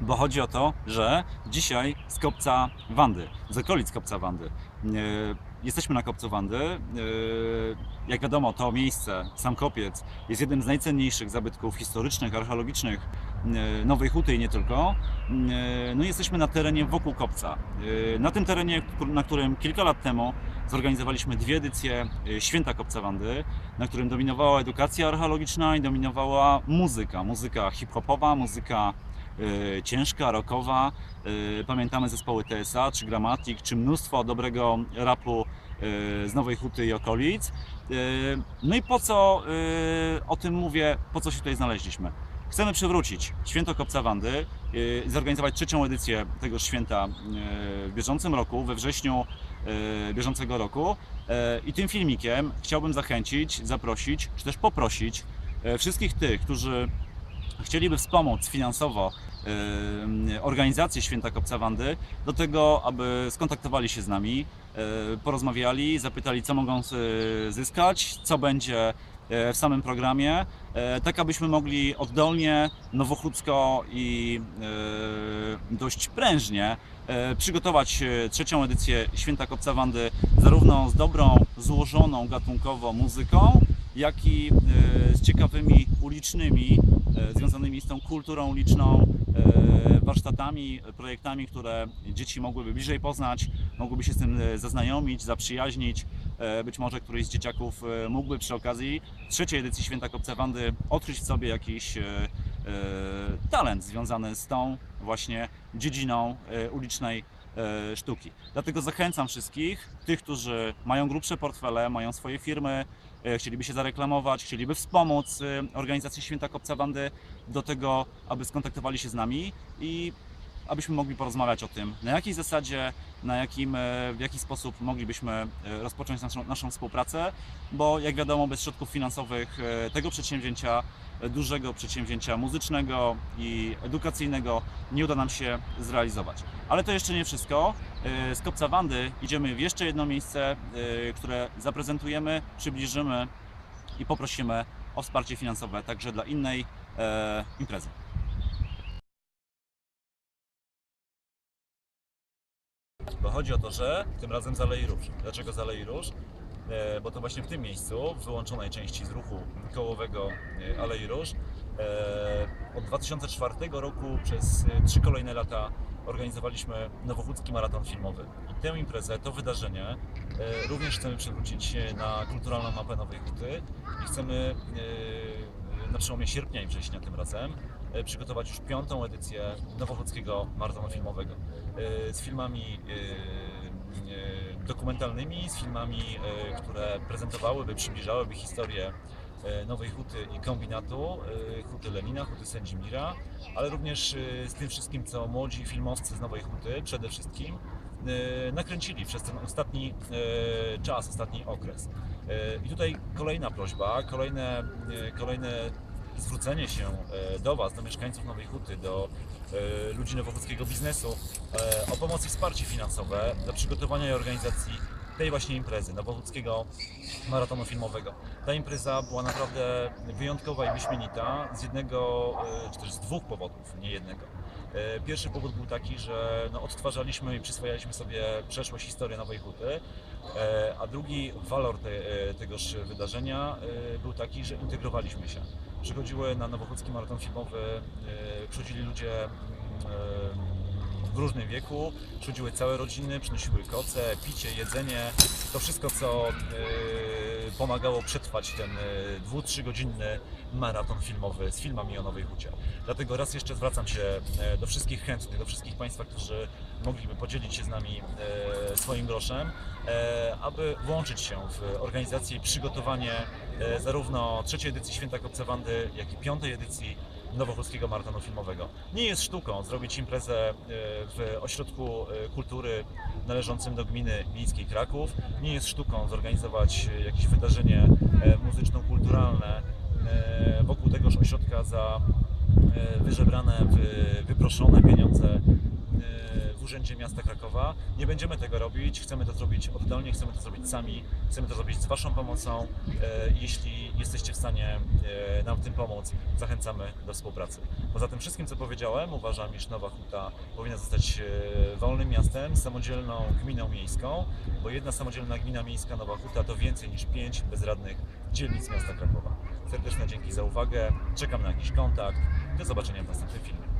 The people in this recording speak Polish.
Bo chodzi o to, że dzisiaj z kopca Wandy, z okolic kopca Wandy, jesteśmy na kopcu Wandy. E, jak wiadomo, to miejsce, sam kopiec, jest jednym z najcenniejszych zabytków historycznych, archeologicznych e, Nowej Huty i nie tylko. E, No jesteśmy na terenie wokół kopca. Na tym terenie, na którym kilka lat temu zorganizowaliśmy dwie edycje Święta Kopca Wandy, na którym dominowała edukacja archeologiczna i dominowała muzyka. Muzyka hip-hopowa, muzyka ciężka, rockowa. E, Pamiętamy zespoły TSA, czy Grammatic, czy mnóstwo dobrego rapu e, z Nowej Huty i okolic. E, No i po co e, o tym mówię, po co się tutaj znaleźliśmy? Chcemy przywrócić Święto Kopca Wandy, e, zorganizować trzecią edycję tego święta e, w bieżącym roku, we wrześniu e, bieżącego roku. E, I tym filmikiem chciałbym zachęcić, zaprosić, czy też poprosić e, wszystkich tych, którzy chcieliby wspomóc finansowo organizację Święta Kopca Wandy, do tego, aby skontaktowali się z nami, e, porozmawiali, zapytali, co mogą e, zyskać, co będzie e, w samym programie, tak abyśmy mogli oddolnie, nowochódzko i dość prężnie przygotować trzecią edycję Święta Kopca Wandy zarówno z dobrą, złożoną gatunkowo muzyką, jak i e, z ciekawymi ulicznymi, e, związanymi z tą kulturą uliczną, e, warsztatami, projektami, które dzieci mogłyby bliżej poznać, mogłyby się z tym zaznajomić, zaprzyjaźnić. Być może któryś z dzieciaków mógłby przy okazji trzeciej edycji Święta Kopca Wandy odkryć w sobie jakiś talent związany z tą właśnie dziedziną ulicznej sztuki. Dlatego zachęcam wszystkich, tych, którzy mają grubsze portfele, mają swoje firmy, e, chcieliby się zareklamować, chcieliby wspomóc e, organizację Święta Kopca Wandy do tego, aby skontaktowali się z nami i abyśmy mogli porozmawiać o tym, na jakiej zasadzie, na jakim, e, w jaki sposób moglibyśmy e, rozpocząć naszą, naszą współpracę, bo jak wiadomo, bez środków finansowych e, tego przedsięwzięcia, e, dużego przedsięwzięcia muzycznego i edukacyjnego nie uda nam się zrealizować. Ale to jeszcze nie wszystko. E, Z Kopca Wandy idziemy w jeszcze jedno miejsce, e, które zaprezentujemy, przybliżymy i poprosimy o wsparcie finansowe także dla innej e, imprezy. Bo chodzi o to, że tym razem z Alei Róż. Dlaczego z Alei Róż? Bo to właśnie w tym miejscu, w wyłączonej części z ruchu kołowego Alei Róż, od 2004 roku przez e, trzy kolejne lata organizowaliśmy Nowochódzki Maraton Filmowy. I tę imprezę, to wydarzenie e, również chcemy przywrócić e, na kulturalną mapę Nowej Huty i chcemy na przełomie sierpnia i września tym razem przygotować już piątą edycję Nowochódzkiego Maratonu Filmowego z filmami dokumentalnymi, z filmami, które prezentowałyby, przybliżałyby historię Nowej Huty i kombinatu, e, Huty Lenina, Huty Sędzimira, ale również e, z tym wszystkim, co młodzi filmowcy z Nowej Huty przede wszystkim e, nakręcili przez ten ostatni e, czas, ostatni okres. E, I tutaj kolejna prośba, kolejne, e, kolejne zwrócenie się e, do Was, do mieszkańców Nowej Huty, do e, ludzi nowochódzkiego biznesu e, o pomoc i wsparcie finansowe dla przygotowania i organizacji tej właśnie imprezy, Nowochódzkiego Maratonu Filmowego. Ta impreza była naprawdę wyjątkowa i wyśmienita z jednego, e, czy też z dwóch powodów, nie jednego. E, Pierwszy powód był taki, że no, odtwarzaliśmy i przyswajaliśmy sobie przeszłość, historię Nowej Huty, e, a drugi walor te, tegoż wydarzenia był taki, że integrowaliśmy się. Przychodziły na Nowochódzki Maraton Filmowy, przychodzili ludzie mm, w różnym wieku, przychodziły całe rodziny, przynosiły koce, picie, jedzenie, to wszystko, co e, pomagało przetrwać ten e, dwu, trzygodzinny maraton filmowy z filmami o Nowej Hucie. Dlatego raz jeszcze zwracam się e, do wszystkich chętnych, do wszystkich Państwa, którzy mogliby podzielić się z nami e, swoim groszem, e, aby włączyć się w organizację i przygotowanie e, zarówno trzeciej edycji Święta Kopca Wandy, jak i piątej edycji Nowochódzkiego Maratonu Filmowego. Nie jest sztuką zrobić imprezę e, w ośrodku e, kultury należącym do gminy miejskiej Kraków. Nie jest sztuką zorganizować e, jakieś wydarzenie muzyczno-kulturalne wokół tegoż ośrodka za wyżebrane, wy- wyproszone pieniądze Urzędzie Miasta Krakowa. Nie będziemy tego robić, chcemy to zrobić oddolnie, chcemy to zrobić sami, chcemy to zrobić z Waszą pomocą. E, Jeśli jesteście w stanie e, nam w tym pomóc, zachęcamy do współpracy. Poza tym wszystkim, co powiedziałem, uważam, iż Nowa Huta powinna zostać e, wolnym miastem, samodzielną gminą miejską, bo jedna samodzielna gmina miejska Nowa Huta to więcej niż pięć bezradnych dzielnic miasta Krakowa. Serdeczne dzięki za uwagę, czekam na jakiś kontakt. Do zobaczenia w następnym filmie.